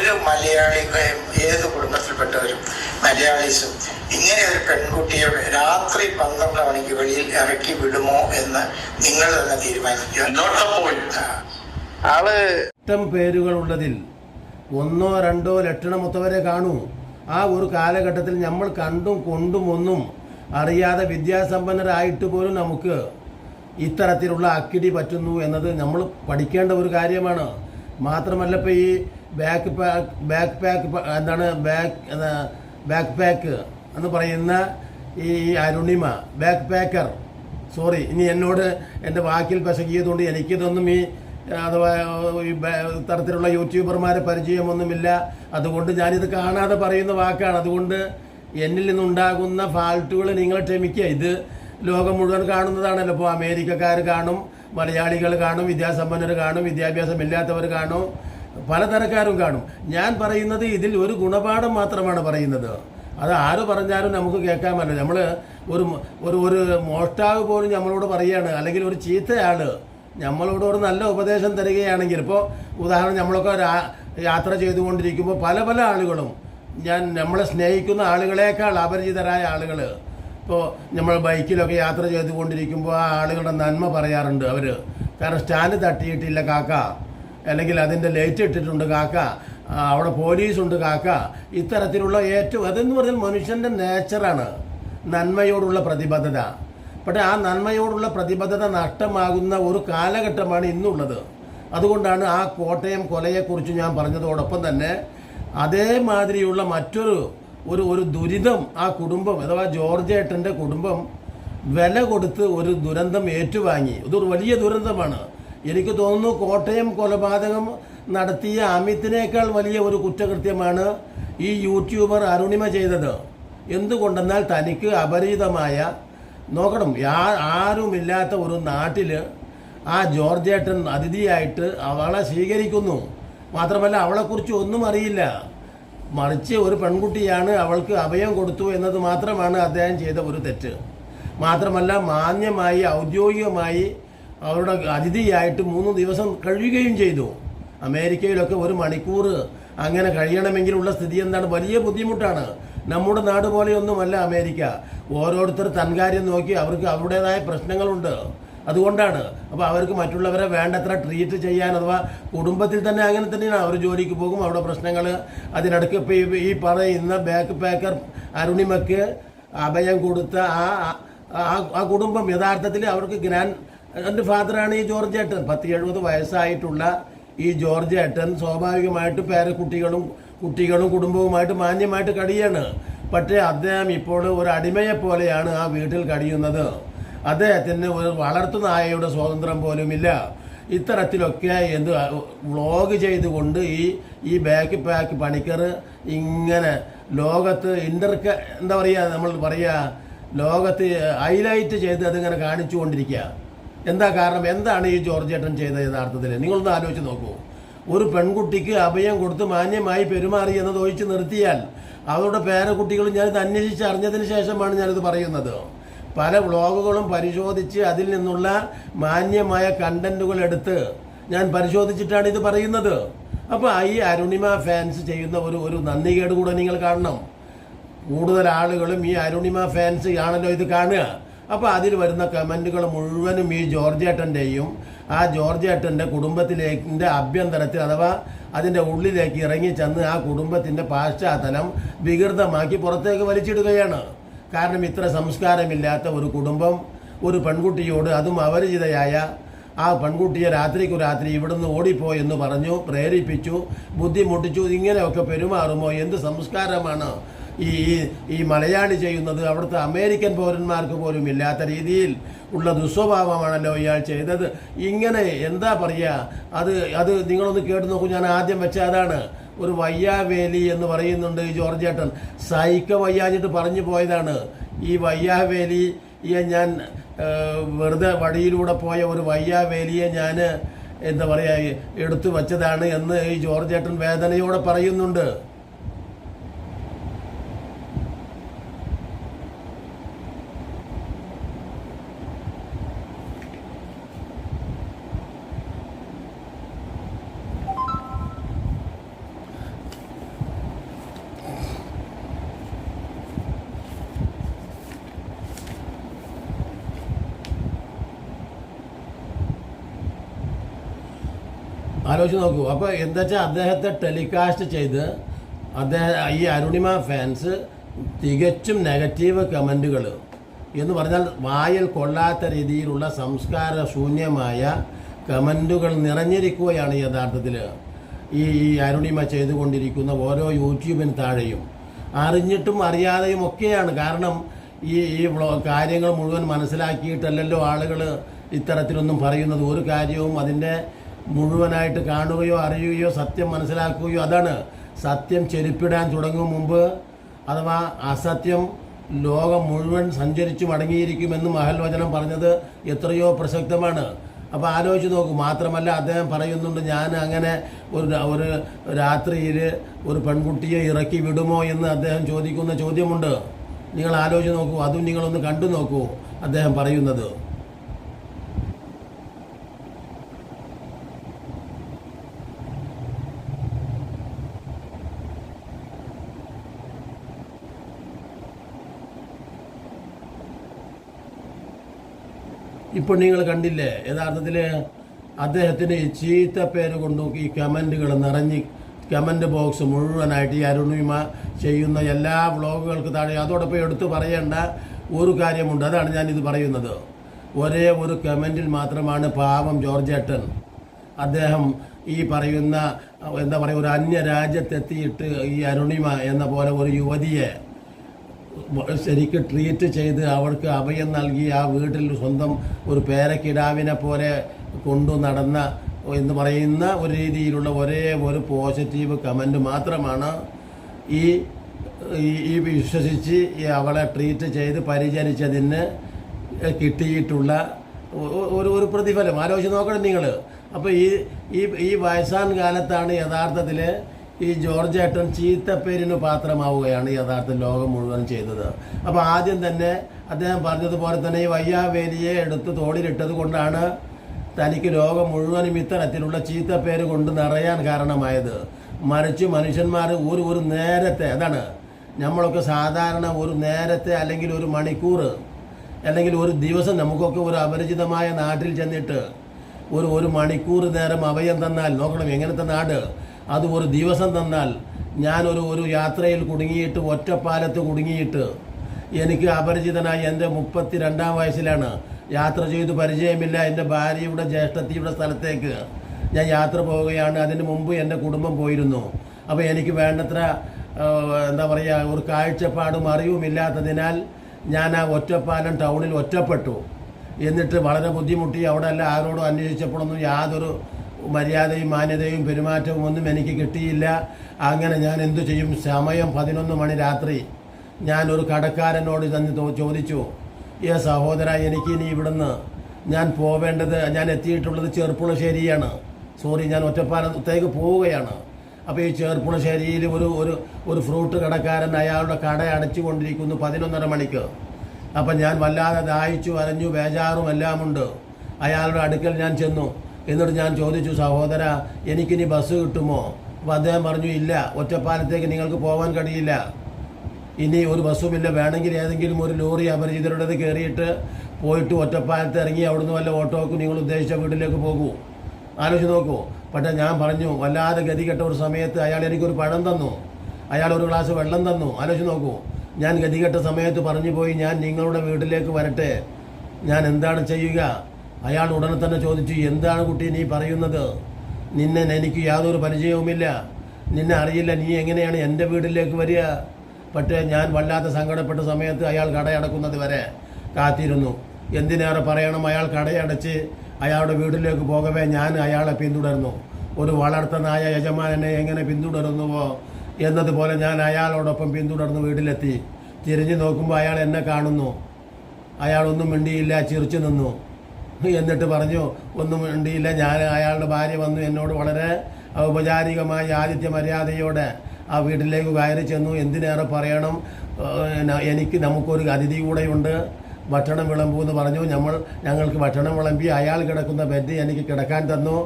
ഒരു മലയാളി ഏത് കുടുംബത്തിൽപ്പെട്ടവരും മലയാളീസും ഇങ്ങനെ ഒരു പെൺകുട്ടിയെ രാത്രി പന്ത്രണ്ട് മണിക്ക് വെളിയിൽ ഇറക്കി വിടുമോ എന്ന് നിങ്ങൾ തന്നെ തീരുമാനിക്കുക. ആൾ ഇഷ്ടം പേരുകളുള്ളതിൽ ഒന്നോ രണ്ടോ ലക്ഷണമൊത്തവരെ കാണൂ. ആ ഒരു കാലഘട്ടത്തിൽ നമ്മൾ കണ്ടും കൊണ്ടും ഒന്നും അറിയാതെ വിദ്യാസമ്പന്നരായിട്ട് പോലും നമുക്ക് ഇത്തരത്തിലുള്ള അക്കിടി പറ്റുന്നു എന്നത് നമ്മൾ പഠിക്കേണ്ട ഒരു കാര്യമാണ്. മാത്രമല്ല ഇപ്പോൾ ഈ ബാക്ക് പാക്ക് ബാക്ക് പാക്ക് എന്താണ് ബാക്ക് ബാക്ക് പാക്ക് എന്ന് പറയുന്ന ഈ അരുണിമ ബാക്ക് പാക്കർ സോറി ഇനി എന്നോട് എന്റെ വാക്കിൽ പശകിയതുകൊണ്ട് എനിക്കിതൊന്നും ഈ അഥവാ ഈ തരത്തിലുള്ള യൂട്യൂബർമാരെ പരിചയമൊന്നുമില്ല. അതുകൊണ്ട് ഞാനിത് കാണാതെ പറയുന്ന വാക്കാണ്. അതുകൊണ്ട് എന്നിൽ നിന്നുണ്ടാകുന്ന ഫാൾട്ടുകൾ നിങ്ങൾ ക്ഷമിക്കുക. ഇത് ലോകം മുഴുവൻ കാണുന്നതാണല്ലോ. ഇപ്പോൾ അമേരിക്കക്കാർ കാണും മലയാളികൾ കാണും വിദ്യാസമ്പന്നർ കാണും വിദ്യാഭ്യാസമില്ലാത്തവർ കാണും. പലതരക്കാരും കാണും. ഞാൻ പറയുന്നത് ഇതിൽ ഒരു ഗുണപാഠം മാത്രമാണ് പറയുന്നത്. അത് ആര് പറഞ്ഞാലും നമുക്ക് കേൾക്കാമല്ലോ നമ്മൾ ഒരു ഒരു ഒരു മോഷ്ടാവ് പോലും നമ്മളോട് പറയുകയാണ് അല്ലെങ്കിൽ ഒരു ചീത്തയാൾ നമ്മളോട് ഒരു നല്ല ഉപദേശം തരികയാണെങ്കിൽ ഇപ്പോൾ ഉദാഹരണം നമ്മളൊക്കെ യാത്ര ചെയ്തുകൊണ്ടിരിക്കുമ്പോൾ പല പല ആളുകളും ഞാൻ നമ്മളെ സ്നേഹിക്കുന്ന ആളുകളേക്കാൾ അപരിചിതരായ ആളുകൾ ഇപ്പോൾ നമ്മൾ ബൈക്കിലൊക്കെ യാത്ര ചെയ്തുകൊണ്ടിരിക്കുമ്പോൾ ആ ആളുകളുടെ നന്മ പറയാറുണ്ട് അവർ കാരണം സ്റ്റാൻഡ് തട്ടിയിട്ടില്ല കാക്ക. അല്ലെങ്കിൽ അതിന്റെ ലൈറ്റ് ഇട്ടിട്ടുണ്ട് കാക്ക. അവിടെ പോലീസുണ്ട് കാക്ക. ഇത്തരത്തിലുള്ള ഏറ്റവും അതെന്ന് പറഞ്ഞാൽ മനുഷ്യന്റെ നേച്ചറാണ് നന്മയോടുള്ള പ്രതിബദ്ധത. പക്ഷേ ആ നന്മയോടുള്ള പ്രതിബദ്ധത നഷ്ടമാകുന്ന ഒരു കാലഘട്ടമാണ് ഇന്നുള്ളത്. അതുകൊണ്ടാണ് ആ കോട്ടയം കൊലയെക്കുറിച്ച് ഞാൻ പറഞ്ഞതോടൊപ്പം തന്നെ അതേമാതിരിയുള്ള മറ്റൊരു ഒരു ഒരു ദുരിതം ആ കുടുംബം അഥവാ ജോർജ് ഏട്ടന്റെ കുടുംബം വില കൊടുത്ത് ഒരു ദുരന്തം ഏറ്റുവാങ്ങി. ഇതൊരു വലിയ ദുരന്തമാണ്. എനിക്ക് തോന്നുന്നു കോട്ടയം കൊലപാതകം നടത്തിയ അമിത്തിനേക്കാൾ വലിയ ഒരു കുറ്റകൃത്യമാണ് ഈ യൂട്യൂബർ അരുണിമ ചെയ്തത്. എന്തുകൊണ്ടെന്നാൽ തനിക്ക് അപരിചിതമായ നോക്കണം യാ- ആരുമില്ലാത്ത ഒരു നാട്ടിൽ ആ ജോർജേട്ടൻ അതിഥിയായിട്ട് അവളെ സ്വീകരിക്കുന്നു. മാത്രമല്ല അവളെക്കുറിച്ച് ഒന്നും അറിയില്ല. മറിച്ച് ഒരു പെൺകുട്ടിയാണ് അവൾക്ക് അഭയം കൊടുത്തു എന്നത് മാത്രമാണ് അദ്ദേഹം ചെയ്ത ഒരു തെറ്റ്. മാത്രമല്ല മാന്യമായി ഔദ്യോഗികമായി അവരുടെ അതിഥിയായിട്ട് മൂന്ന് ദിവസം കഴിയുകയും ചെയ്തു. അമേരിക്കയിലൊക്കെ ഒരു മണിക്കൂർ അങ്ങനെ കഴിയണമെങ്കിലുള്ള സ്ഥിതി എന്താണ്? വലിയ ബുദ്ധിമുട്ടാണ്. നമ്മുടെ നാട് പോലെയൊന്നുമല്ല അമേരിക്ക. ഓരോരുത്തർ തൻകാര്യം നോക്കി അവർക്ക് അവരുടേതായ പ്രശ്നങ്ങളുണ്ട്. അതുകൊണ്ടാണ്. അപ്പോൾ അവർക്ക് മറ്റുള്ളവരെ വേണ്ടത്ര ട്രീറ്റ് ചെയ്യാൻ അഥവാ കുടുംബത്തിൽ തന്നെ അങ്ങനെ തന്നെയാണ് അവർ ജോലിക്ക് പോകും. അവിടെ പ്രശ്നങ്ങൾ അതിനിടയ്ക്ക് ഇപ്പോൾ ഈ- പറയുന്ന ബാക്ക് പാക്കർ അരുണിമയ്ക്ക് അഭയം കൊടുത്ത ആ- ആ കുടുംബം യഥാർത്ഥത്തിൽ അവർക്ക് ഗ്രാൻഡ് എന്റെ ഫാദറാണ് ഈ ജോർജ് ഏട്ടൻ. പത്ത് എഴുപത് വയസ്സായിട്ടുള്ള ഈ ജോർജ് ഏട്ടൻ സ്വാഭാവികമായിട്ട് പേരക്കുട്ടികളും കുട്ടികളും കുടുംബവുമായിട്ട് മാന്യമായിട്ട് കഴിയാണ് പക്ഷേ അദ്ദേഹം ഇപ്പോൾ ഒരു അടിമയെ പോലെയാണ് ആ വീട്ടിൽ കഴിയുന്നത് അദ്ദേഹത്തിന് ഒരു വളർത്തുനായയുടെ സ്വാതന്ത്ര്യം പോലുമില്ല. ഇത്തരത്തിലൊക്കെ എന്ത് വ്ളോഗ് ചെയ്തുകൊണ്ട് ഈ ഈ ബാക്ക് പാക്ക് പണിക്കർ ഇങ്ങനെ ലോകത്ത് ഇന്റർ എന്താ പറയുക നമ്മൾ പറയുക ലോകത്ത് ഹൈലൈറ്റ് ചെയ്ത് അതിങ്ങനെ കാണിച്ചുകൊണ്ടിരിക്കുക എന്താ കാരണം? എന്താണ് ഈ ജോർജ് ഏട്ടൻ ചെയ്തത് യഥാർത്ഥത്തിൽ? നിങ്ങളൊന്ന് ആലോചിച്ച് നോക്കൂ. ഒരു പെൺകുട്ടിക്ക് അഭയം കൊടുത്ത് മാന്യമായി പെരുമാറി എന്നത് ഒഴിച്ചു നിർത്തിയാൽ അവരുടെ പേരക്കുട്ടികളും ഞാനിത് അന്വേഷിച്ച് അറിഞ്ഞതിന് ശേഷമാണ് ഞാനിത് പറയുന്നത്. പല വ്ളോഗുകളും പരിശോധിച്ച് അതിൽ നിന്നുള്ള മാന്യമായ കണ്ടന്റുകൾ എടുത്ത് ഞാൻ പരിശോധിച്ചിട്ടാണ് ഇത് പറയുന്നത്. അപ്പോൾ ഈ അരുണിമ ഫാൻസ് ചെയ്യുന്ന ഒരു ഒരു നന്ദികേട് കൂടെ നിങ്ങൾ കാണണം. കൂടുതൽ ആളുകളും ഈ അരുണിമ ഫാൻസ് ആണല്ലോ ഇത് കാണുക. അപ്പോൾ അതിൽ വരുന്ന കമന്റുകൾ മുഴുവനും ഈ ജോർജേട്ടന്റെയും ആ ജോർജേട്ടന്റെ കുടുംബത്തിലേക്കിന്റെ അഭ്യന്തരത്തിൽ അഥവാ അതിന്റെ ഉള്ളിലേക്ക് ഇറങ്ങി ചെന്ന് ആ കുടുംബത്തിന്റെ പാശ്ചാത്തലം വികൃതമാക്കി പുറത്തേക്ക് വലിച്ചിടുകയാണ്. കാരണം ഇത്ര സംസ്കാരമില്ലാത്ത ഒരു കുടുംബം ഒരു പെൺകുട്ടിയോട് അതും അപരിചിതയായ ആ പെൺകുട്ടിയെ രാത്രിക്കു രാത്രി ഇവിടുന്ന് ഓടിപ്പോ എന്ന് പറഞ്ഞു പ്രേരിപ്പിച്ചു ബുദ്ധിമുട്ടിച്ചു ഇങ്ങനെയൊക്കെ പെരുമാറുമോ എന്ത് സംസ്കാരമാണ്? ഈ ഈ- മലയാളി ചെയ്യുന്നത് അവിടുത്തെ അമേരിക്കൻ പൗരന്മാർക്ക് പോലും ഇല്ലാത്ത രീതിയിൽ ഉള്ള ദുസ്വഭാവമാണല്ലോ ഇയാൾ ചെയ്തത്. ഇങ്ങനെ എന്താ പറയുക അത് അത് നിങ്ങളൊന്ന് കേട്ട് നോക്കൂ. ഞാൻ ആദ്യം വെച്ച അതാണ്. ഒരു വയ്യാവേലി എന്ന് പറയുന്നുണ്ട് ഈ ജോർജ് ഏട്ടൻ സൈക്ക വയ്യാഞ്ഞിട്ട് പറഞ്ഞു പോയതാണ്. ഈ വയ്യാവേലിയെ ഞാൻ വെറുതെ വഴിയിലൂടെ പോയ ഒരു വയ്യാവേലിയെ ഞാൻ എന്താ പറയുക എടുത്തു വച്ചതാണ് എന്ന് ഈ ജോർജ് ഏട്ടൻ വേദനയോടെ പറയുന്നുണ്ട്. ആലോചിച്ച് നോക്കൂ. അപ്പോൾ എന്താ വെച്ചാൽ അദ്ദേഹത്തെ ടെലികാസ്റ്റ് ചെയ്ത് അദ്ദേഹം ഈ അരുണിമ ഫാൻസ് തികച്ചും നെഗറ്റീവ് കമന്റുകൾ എന്ന് പറഞ്ഞാൽ വായിൽ കൊള്ളാത്ത രീതിയിലുള്ള സംസ്കാര ശൂന്യമായ കമന്റുകൾ നിറഞ്ഞിരിക്കുകയാണ് യഥാർത്ഥത്തിൽ. ഈ ഈ അരുണിമ ചെയ്തുകൊണ്ടിരിക്കുന്ന ഓരോ യൂട്യൂബിന് താഴെയും. അറിഞ്ഞിട്ടും അറിയാതെയും ഒക്കെയാണ്. കാരണം ഈ ഈ കാര്യങ്ങൾ മുഴുവൻ മനസ്സിലാക്കിയിട്ടല്ലല്ലോ ആളുകൾ ഇത്തരത്തിലൊന്നും പറയുന്നത്. ഒരു കാര്യവും അതിന്റെ മുഴുവനായിട്ട് കാണുകയോ അറിയുകയോ സത്യം മനസ്സിലാക്കുകയോ അതാണ് സത്യം ചെരുപ്പിടാൻ തുടങ്ങും മുമ്പ് അഥവാ അസത്യം ലോകം മുഴുവൻ സഞ്ചരിച്ചു മടങ്ങിയിരിക്കുമെന്ന് മഹൽവചനം പറഞ്ഞത് എത്രയോ പ്രസക്തമാണ്. അപ്പോൾ ആലോചിച്ച് നോക്കും മാത്രമല്ല അദ്ദേഹം പറയുന്നുണ്ട് ഞാൻ അങ്ങനെ ഒരു ഒരു രാത്രിയിൽ ഒരു പെൺകുട്ടിയെ ഇറക്കി വിടുമോ എന്ന് അദ്ദേഹം ചോദിക്കുന്ന ചോദ്യമുണ്ട്. നിങ്ങൾ ആലോചിച്ച് നോക്കൂ അതും നിങ്ങളൊന്ന് കണ്ടു നോക്കൂ അദ്ദേഹം പറയുന്നത്. ഇപ്പോൾ നിങ്ങൾ കണ്ടില്ലേ യഥാർത്ഥത്തിൽ അദ്ദേഹത്തിന് ചീത്ത പേര് കൊണ്ട് ഈ കമന്റുകൾ നിറഞ്ഞ് കമന്റ് ബോക്സ് മുഴുവനായിട്ട് ഈ അരുണിമ ചെയ്യുന്ന എല്ലാ വ്ളോഗുകൾക്ക് താഴെ അതോടൊപ്പം എടുത്തു പറയേണ്ട ഒരു കാര്യമുണ്ട്. അതാണ് ഞാനിത് പറയുന്നത്. ഒരേ ഒരു കമന്റിൽ മാത്രമാണ് പാവം ജോർജേട്ടൻ അദ്ദേഹം ഈ പറയുന്ന എന്താ പറയുക ഒരു അന്യ രാജ്യത്തെത്തിയിട്ട് ഈ അരുണിമ എന്ന പോലെ ഒരു യുവതിയെ ശരിക്ക് ട്രീറ്റ് ചെയ്ത് അവർക്ക് അഭയം നൽകി ആ വീട്ടിൽ സ്വന്തം ഒരു പേരക്കിടാവിനെ പോലെ കൊണ്ടു നടന്ന എന്ന് പറയുന്ന ഒരു രീതിയിലുള്ള ഒരേ ഒരു പോസിറ്റീവ് കമന്റ് മാത്രമാണ് ഈ ഈ- വിശ്വസിച്ച് അവളെ ട്രീറ്റ് ചെയ്ത് പരിചരിച്ചതിന് കിട്ടിയിട്ടുള്ള ഒരു ഒരു പ്രതിഫലം. ആലോചിച്ച് നോക്കണം നിങ്ങൾ. അപ്പോൾ ഈ ഈ വയസ്സാൻ കാലത്താണ് യഥാർത്ഥത്തിൽ ഈ ജോർജ് ഏട്ടൻ ചീത്തപ്പേരിന് പാത്രമാവുകയാണ് യഥാർത്ഥ ലോകം മുഴുവൻ ചെയ്തത്. അപ്പോൾ ആദ്യം തന്നെ അദ്ദേഹം പറഞ്ഞതുപോലെ തന്നെ ഈ വയ്യാവേലിയെ എടുത്ത് തോളിലിട്ടത് കൊണ്ടാണ് തനിക്ക് ലോകം മുഴുവനും ഇത്തരത്തിലുള്ള ചീത്തപ്പേര് കൊണ്ട് നിറയാൻ കാരണമായത്. മറിച്ച് മനുഷ്യന്മാർ ഒരു ഒരു നേരത്തെ അതാണ് നമ്മളൊക്കെ സാധാരണ ഒരു നേരത്തെ അല്ലെങ്കിൽ ഒരു മണിക്കൂർ അല്ലെങ്കിൽ ഒരു ദിവസം നമുക്കൊക്കെ ഒരു അപരിചിതമായ നാട്ടിൽ ചെന്നിട്ട് ഒരു ഒരു മണിക്കൂർ നേരം അഭയം തന്നാൽ നോക്കണം എങ്ങനത്തെ നാട്? അത് ഒരു ദിവസം തന്നാൽ ഞാനൊരു ഒരു യാത്രയിൽ കുടുങ്ങിയിട്ട് ഒറ്റപ്പാലത്ത് കുടുങ്ങിയിട്ട് എനിക്ക് അപരിചിതനായി എന്റെ മുപ്പത്തി രണ്ടാം വയസ്സിലാണ് യാത്ര ചെയ്ത് പരിചയമില്ല. എന്റെ ഭാര്യയുടെ ജ്യേഷ്ഠത്തിയുടെ സ്ഥലത്തേക്ക് ഞാൻ യാത്ര പോവുകയാണ്. അതിന് മുമ്പ് എന്റെ കുടുംബം പോയിരുന്നു. അപ്പോൾ എനിക്ക് വേണ്ടത്ര എന്താ പറയുക ഒരു കാഴ്ചപ്പാടും അറിവുമില്ലാത്തതിനാൽ ഞാൻ ആ ഒറ്റപ്പാലം ടൗണിൽ ഒറ്റപ്പെട്ടു. എന്നിട്ട് വളരെ ബുദ്ധിമുട്ടി. അവിടെ എല്ലാം ആരോടും അന്വേഷിച്ചപ്പോഴൊന്നും യാതൊരു മര്യാദയും മാന്യതയും പെരുമാറ്റവും ഒന്നും എനിക്ക് കിട്ടിയില്ല. അങ്ങനെ ഞാൻ എന്തു ചെയ്യും? സമയം പതിനൊന്ന് മണി രാത്രി. ഞാൻ ഒരു കടക്കാരനോട് തന്നെ ചോദിച്ചു ഏ സഹോദര എനിക്ക് ഇനി ഇവിടുന്ന് ഞാൻ പോവേണ്ടത് ഞാൻ എത്തിയിട്ടുള്ളത് ചെറുപ്പുളശ്ശേരിയാണ് സോറി ഞാൻ ഒറ്റപ്പാലത്തേക്ക് പോവുകയാണ്. അപ്പോൾ ഈ ചെറുപ്പുളശ്ശേരിയിൽ ഒരു ഒരു ഒരു ഫ്രൂട്ട് കടക്കാരൻ അയാളുടെ കട അടച്ചുകൊണ്ടിരിക്കുന്നു പതിനൊന്നര മണിക്ക്. അപ്പം ഞാൻ വല്ലാതെ ദാഹിച്ചു അരഞ്ഞു ബേജാറും എല്ലാമുണ്ട്. അയാളുടെ അടുക്കൽ ഞാൻ ചെന്നു. എന്നിട്ട് ഞാൻ ചോദിച്ചു സഹോദര എനിക്കിനി ബസ് കിട്ടുമോ? അപ്പോൾ അദ്ദേഹം പറഞ്ഞു ഇല്ല ഒറ്റപ്പാലത്തേക്ക് നിങ്ങൾക്ക് പോകാൻ കഴിയില്ല. ഇനി ഒരു ബസ്സുമില്ല വേണമെങ്കിൽ ഏതെങ്കിലും ഒരു ലോറി അപരിചിതരുടേത് കയറിയിട്ട് പോയിട്ട് ഒറ്റപ്പാലത്ത് ഇറങ്ങി അവിടുന്ന് വല്ല ഓട്ടോക്ക് നിങ്ങൾ ഉദ്ദേശിച്ച വീട്ടിലേക്ക് പോകൂ. ആലോചിച്ച് നോക്കൂ. പക്ഷേ ഞാൻ പറഞ്ഞു വല്ലാതെ ഗതികെട്ട ഒരു സമയത്ത് അയാൾ എനിക്കൊരു പഴം തന്നു. അയാൾ ഒരു ഗ്ലാസ് വെള്ളം തന്നു. ആലോചിച്ച് നോക്കൂ. ഞാൻ ഗതികെട്ട സമയത്ത് പറഞ്ഞു പോയി ഞാൻ നിങ്ങളുടെ വീട്ടിലേക്ക് വരട്ടെ. ഞാൻ എന്താണ് ചെയ്യുക? അയാൾ ഉടനെ തന്നെ ചോദിച്ചു എന്താണ് കുട്ടി നീ പറയുന്നത്? നിന്നെ എനിക്ക് യാതൊരു പരിചയവുമില്ല. നിന്നെ അറിയില്ല. നീ എങ്ങനെയാണ് എന്റെ വീട്ടിലേക്ക് വരിക? പക്ഷേ ഞാൻ വല്ലാത്ത സങ്കടപ്പെട്ട സമയത്ത് അയാൾ കടയടക്കുന്നത് വരെ കാത്തിരുന്നു. എന്തിനേറെ പറയണം? അയാൾ കടയടച്ച് അയാളുടെ വീട്ടിലേക്ക് പോകവേ ഞാൻ അയാളെ പിന്തുടർന്നു. ഒരു വളർത്ത നായ യജമാനെ എങ്ങനെ പിന്തുടരുന്നുവോ എന്നതുപോലെ ഞാൻ അയാളോടൊപ്പം പിന്തുടർന്ന് വീട്ടിലെത്തി. തിരിഞ്ഞു നോക്കുമ്പോൾ അയാൾ എന്നെ കാണുന്നു. അയാളൊന്നും മിണ്ടിയില്ല ചിരിച്ചു നിന്നു. എന്നിട്ട് പറഞ്ഞു ഒന്നും ഉണ്ടിയില്ല ഞാൻ അയാളുടെ ഭാര്യ വന്നു. എന്നോട് വളരെ ഔപചാരികമായ ആദിത്യ മര്യാദയോടെ ആ വീട്ടിലേക്ക് കയറി ചെന്നു. എന്തിനേറെ പറയണം? എനിക്ക് നമുക്കൊരു അതിഥി കൂടെയുണ്ട്. ഭക്ഷണം വിളമ്പൂ എന്ന് പറഞ്ഞു. നമ്മൾ ഞങ്ങൾക്ക് ഭക്ഷണം വിളമ്പി അയാൾ കിടക്കുന്ന ബെഡ് എനിക്ക് കിടക്കാൻ തന്നു.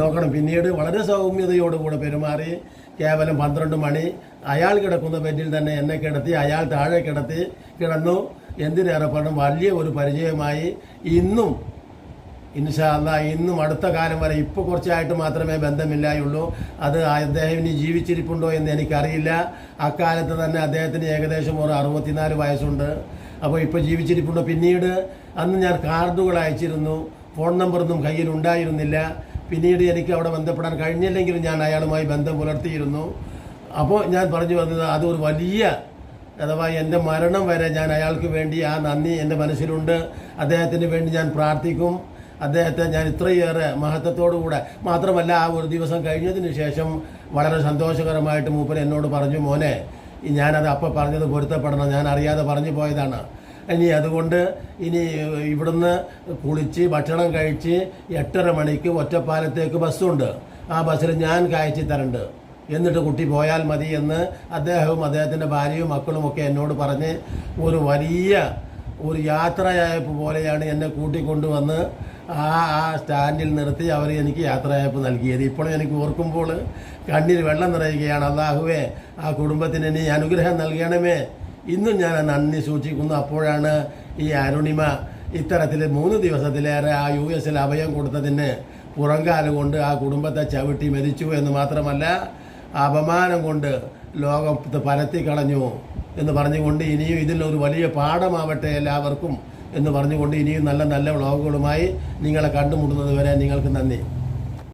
നോക്കണം. പിന്നീട് വളരെ സൗമ്യതയോടുകൂടെ പെരുമാറി. കേവലം പന്ത്രണ്ട് മണി അയാൾ കിടക്കുന്ന ബെഡിൽ തന്നെ എന്നെ കിടത്തി അയാൾ താഴെ കിടത്തി കിടന്നു. എന്തിനേറെ പറഞ്ഞു? വലിയ ഒരു പരിചയമായി. ഇന്നും ഇൻഷാല്ല ഇന്നും അടുത്ത കാലം വരെ ഇപ്പോൾ കുറച്ചായിട്ട് മാത്രമേ ബന്ധമില്ലായുള്ളൂ. അത് അദ്ദേഹം ഇനി ജീവിച്ചിരിപ്പുണ്ടോ എന്ന് എനിക്കറിയില്ല. അക്കാലത്ത് തന്നെ അദ്ദേഹത്തിന് ഏകദേശം ഒരു അറുപത്തിനാല് വയസ്സുണ്ട്. അപ്പോൾ ഇപ്പോൾ ജീവിച്ചിരിപ്പുണ്ടോ? പിന്നീട് അന്ന് ഞാൻ കാർഡുകൾ അയച്ചിരുന്നു. ഫോൺ നമ്പറൊന്നും കയ്യിൽ ഉണ്ടായിരുന്നില്ല. പിന്നീട് എനിക്ക് അവിടെ ബന്ധപ്പെടാൻ കഴിഞ്ഞില്ലെങ്കിലും ഞാൻ അയാളുമായി ബന്ധം പുലർത്തിയിരുന്നു. അപ്പോൾ ഞാൻ പറഞ്ഞു വന്നത് അതൊരു വലിയ അഥവാ എന്റെ മരണം വരെ ഞാൻ അയാൾക്ക് വേണ്ടി ആ നന്ദി എന്റെ മനസ്സിലുണ്ട്. അദ്ദേഹത്തിന് വേണ്ടി ഞാൻ പ്രാർത്ഥിക്കും. അദ്ദേഹത്തെ ഞാൻ ഇത്രയേറെ മഹത്വത്തോടുകൂടെ മാത്രമല്ല ആ ഒരു ദിവസം കഴിഞ്ഞതിന് ശേഷം വളരെ സന്തോഷകരമായിട്ട് മൂപ്പൻ എന്നോട് പറഞ്ഞു മോനെ ഞാനത് അപ്പം പറഞ്ഞത് പൊരുത്തപ്പെടണം ഞാൻ അറിയാതെ പറഞ്ഞു പോയതാണ്. ഇനി അതുകൊണ്ട് ഇനി ഇവിടുന്ന് കുളിച്ച് ഭക്ഷണം കഴിച്ച് എട്ടര മണിക്ക് ഒറ്റപ്പാലത്തേക്ക് ബസ്സുണ്ട്. ആ ബസ്സിൽ ഞാൻ കയറ്റി തരണ്ട്. എന്നിട്ട് കുട്ടി പോയാൽ മതി എന്ന് അദ്ദേഹവും അദ്ദേഹത്തിന്റെ ഭാര്യയും മക്കളും ഒക്കെ എന്നോട് പറഞ്ഞ് ഒരു വലിയ ഒരു യാത്രയയപ്പ് പോലെയാണ് എന്നെ കൂട്ടിക്കൊണ്ടുവന്ന് ആ ആ സ്റ്റാൻഡിൽ നിർത്തി അവർ എനിക്ക് യാത്രയയപ്പ് നൽകിയത്. ഇപ്പോഴും എനിക്ക് ഓർക്കുമ്പോൾ കണ്ണിൽ വെള്ളം നിറയുകയാണ്. അള്ളാഹുവേ ആ കുടുംബത്തിന് ഇനി അനുഗ്രഹം നൽകണമേ. ഇന്നും ഞാൻ നന്ദി സൂക്ഷിക്കുന്നു. അപ്പോഴാണ് ഈ അരുണിമ ഇത്തരത്തിൽ മൂന്ന് ദിവസത്തിലേറെ ആ യു എസിൽ അഭയം കൊടുത്തതിന് പുറങ്കാൽ കൊണ്ട് ആ കുടുംബത്തെ ചവിട്ടി മരിച്ചു എന്ന് മാത്രമല്ല അപമാനം കൊണ്ട് ലോകത്ത് പരത്തി കളഞ്ഞു എന്ന് പറഞ്ഞുകൊണ്ട് ഇനിയും ഇതിൽ ഒരു വലിയ പാഠമാവട്ടെ എല്ലാവർക്കും. എന്ന് പറഞ്ഞുകൊണ്ട് ഇനിയും നല്ല നല്ല വ്ളോഗുകളുമായി നിങ്ങളെ കണ്ടുമുട്ടുന്നത് വരെ നിങ്ങൾക്ക് നന്ദി.